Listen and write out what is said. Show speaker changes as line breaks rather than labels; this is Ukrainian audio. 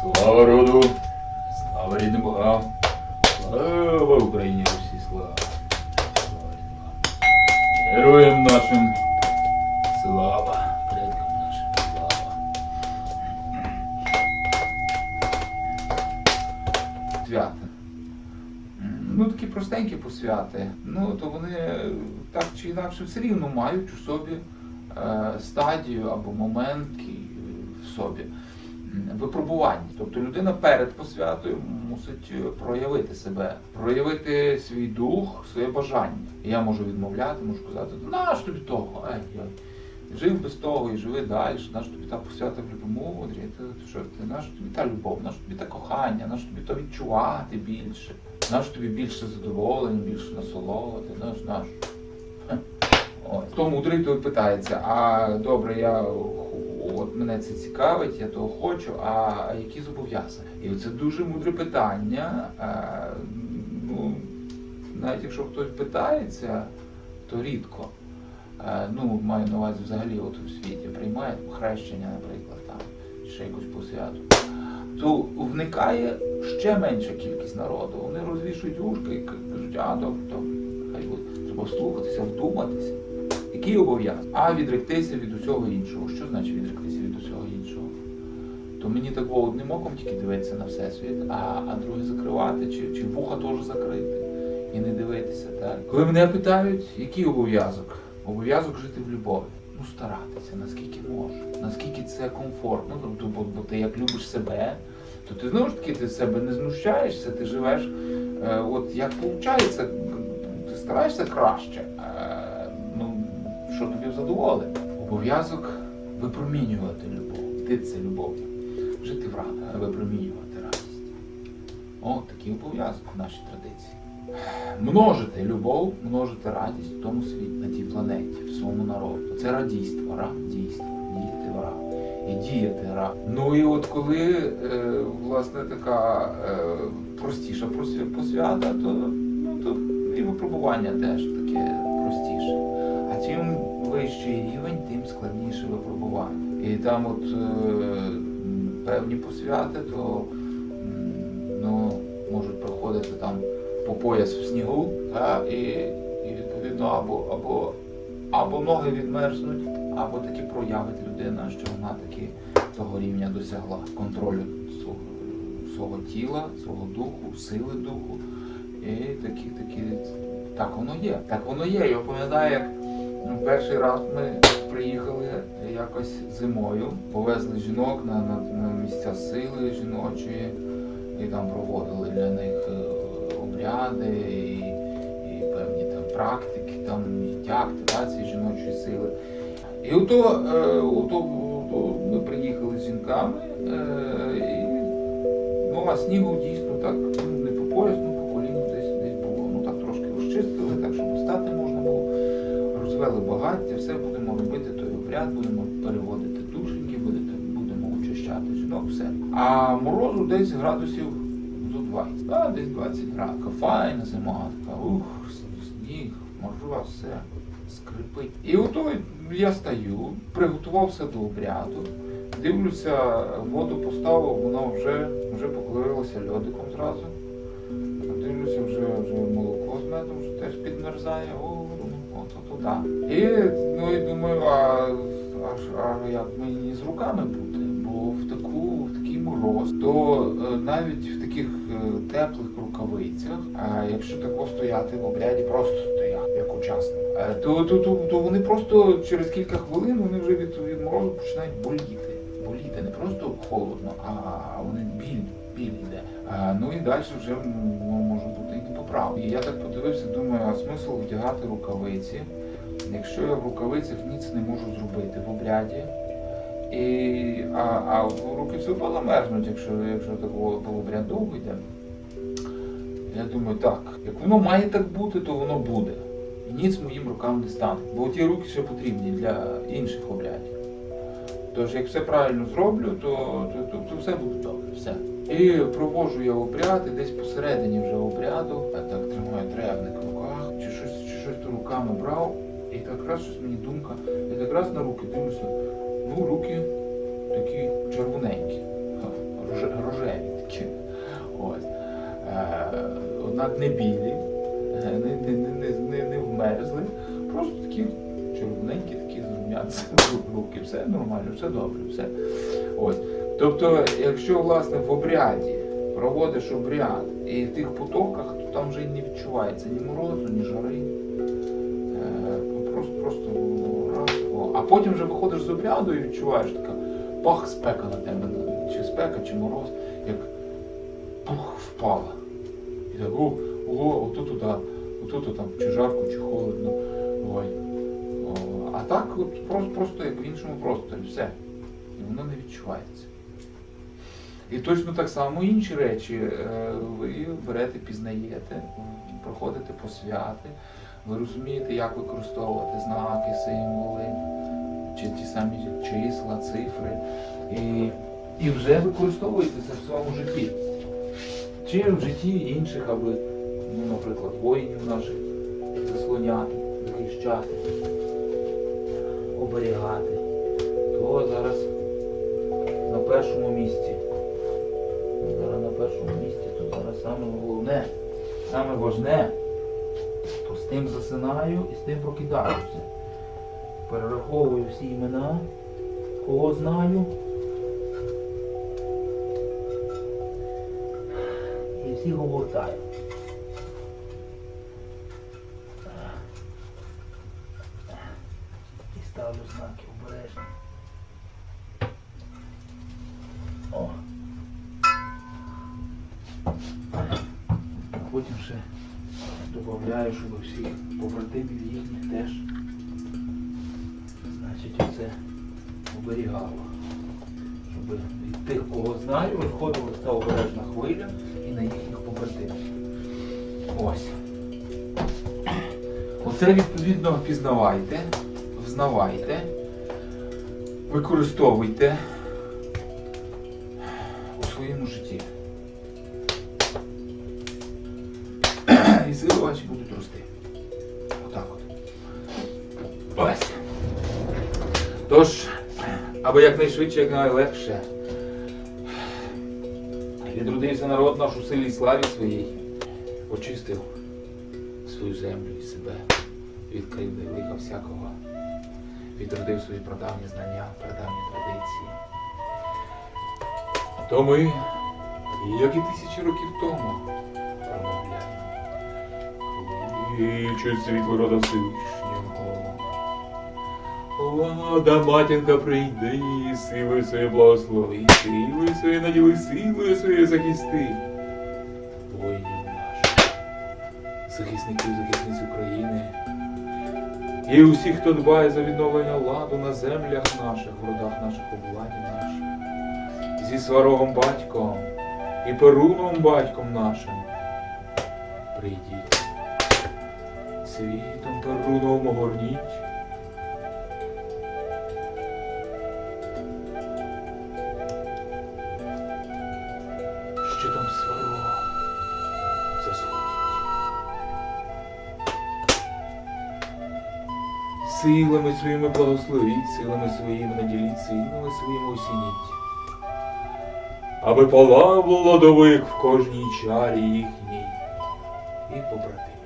Слава роду! Слава рідним богам! Слава Україні усі слава! Героям нашим! Слава! Предкам нашим! Слава! Свята. Ну, такі простенькі посвяти. Ну, то вони е, так чи інакше все рівно мають у собі е, стадію або момент в собі випробування. Тобто людина перед посвятою мусить е, проявити себе, проявити свій дух, своє бажання. Я можу відмовляти, можу казати, наш тобі того, ай, яй. Жив без того і живи далі, наш тобі та посвята в любомудрі, ти, ти що ти, наш тобі та любов, наш тобі та кохання, наш тобі то відчувати більше, наш тобі більше задоволення, більше насолоди, наш наш. Хто мудрий, той питається, а добре, я от мене це цікавить, я того хочу, а які зобов'язання? І це дуже мудре питання. Е, ну, навіть якщо хтось питається, то рідко. Е, ну, маю на увазі взагалі от у світі приймають хрещення, наприклад, там, ще якусь посвяту, то вникає ще менша кількість народу. Вони розвішують ушки і кажуть, а добре, добре, хай буде. Треба вслухатися, вдуматися. Який обов'язок? А відректися від усього іншого. Що значить відректися від усього іншого? То мені так одним оком тільки дивитися на всесвіт, а, а друге закривати, чи, чи вуха теж закрити і не дивитися. Так? Коли мене питають, який обов'язок? Обов'язок жити в любові. Ну, старатися, наскільки можеш, наскільки це комфортно. Тобто, бо, бо ти як любиш себе, то ти знову ж таки ти себе не знущаєшся, ти живеш, е, от як виходить, ти стараєшся краще. Що тобі задоволить? Обов'язок випромінювати любов, йти це любов'ю, жити в радості, випромінювати радість. О, такий обов'язок в нашій традиції. Множити любов, множити радість в тому світі, на тій планеті, в своєму народу. Це радійство, ра, дійство, діяти в ра. І діяти ра. Ну і от коли е, власне така е, простіша посвята, то, ну, то і випробування теж таке простіше. Чим вищий рівень, тим складніше випробування. І там от е, певні посвяти, то ну, можуть проходити там по пояс в снігу, та, і, і відповідно або, або, або ноги відмерзнуть, або таки проявить людина, що вона таки того рівня досягла контролю свого, свого тіла, свого духу, сили духу. І такі, такі, так воно є. Так воно є. Я пам'ятаю, як перший раз ми приїхали якось зимою, повезли жінок на, на, місця сили жіночої, і там проводили для них е, обряди і, і певні там практики, там і активації жіночої сили. І ото, е, ото, ото ми приїхали з жінками, е, і, ну а снігу дійсно так ну, не по пояс, Розвели багаття, все будемо робити той обряд, будемо переводити душеньки, будемо очищати жінок, все. А морозу десь градусів до 20, а, десь 20 градусів. Файна зима, така, ух, сніг, моржа, все скрипить. І ото я стою, приготувався до обряду, дивлюся, воду поставив, вона вже, вже покорилася льодиком зразу. Дивлюся, вже, вже молоко з медом вже теж підмерзає. О, от, от, туди. І, ну, і думаю, а, а, а як мені з руками бути? Бо в таку, в такий мороз, то е, навіть в таких е, теплих рукавицях, а якщо тако стояти в обряді, просто стояти, як учасник, е, то, то, то, то вони просто через кілька хвилин вони вже від, від морозу починають боліти. Боліти не просто холодно, а вони біль, біль йде. А, ну і далі вже ну, може бути і я так подивився, думаю, а смисл вдягати рукавиці, якщо я в рукавицях ніц не можу зробити в обряді. І, а, а руки все одно замерзнуть, якщо, якщо такого обряд йде. Я думаю, так, як воно має так бути, то воно буде. І ніц моїм рукам не стане. Бо ті руки ще потрібні для інших обрядів. Тож, як все правильно зроблю, то, то, то, то все буде добре. Все. І проводжу я обряд, і десь посередині вже обряду, я так тримаю требник в руках, чи щось, чи щось то руками брав, і так раз щось мені думка, я так раз на руки дивлюся, ну руки такі червоненькі, рожеві такі. Ось. Е, однак не білі, е, не, не, не, не, не вмерзли, просто такі червоненькі, такі руки, все нормально, все добре, все. Ось. Тобто, якщо власне в обряді проводиш обряд і в тих потоках, то там вже не відчувається ні морозу, ні жари. Е, Просто, просто ну, раз. А потім вже виходиш з обряду і відчуваєш така пах спека на тебе, ну, чи спека, чи мороз, як пух впала. І так, о, о, отут туди, отут там, чи жарко, чи холодно. Ой. А так просто, просто як в іншому просторі, все. І воно не відчувається. І точно так само інші речі е, ви берете, пізнаєте, проходите по святи, ви розумієте, як використовувати знаки, символи, чи ті самі числа, цифри. І, і вже використовуєте це в своєму житті. Чи в житті інших, аби, ну, наприклад, воїнів наших заслоняти, захищати, оберігати. То зараз на першому місці. Зараз на першому місці, то зараз саме головне, саме важне. То з тим засинаю і з тим прокидаюся. Перераховую всі імена, кого знаю. І всі говортаю. Ставлю знаки обережно. О. Потім ще додаю, щоб всіх побратимів їхніх теж значить оце оберігало. Щоб від тих, кого знаю, виходила та обережна хвиля і на їхніх побратимів. Ось. Оце відповідно впізнавайте, взнавайте, використовуйте у своєму житті. І сили ваші будуть рости. Отак от. Ось. Тож, аби якнайшвидше, якнайлегше відродився народ наш у силі і славі своїй, очистив свою землю і себе від кривди лиха всякого, відродив свої прадавні знання, прадавні традиції. То ми, як і тисячі років тому, промовляємо. Кличуть світло рода Всевишнього. Лада, матінка, прийди, силою своєю благослови, силою своєю наділи, силою своєю захисти. Воїнів наших, захисників, захисниць України. І усіх, хто дбає за відновлення ладу на землях наших, в родах наших, у владі нашій. Зі сварогом батьком і перуном батьком нашим. Прийдіть. Світом перуном огорніть. Силами своїми благословіть, силами своїми наділіть, силами своїми осініть. Аби палав лодовик в кожній чарі їхній і побратимів.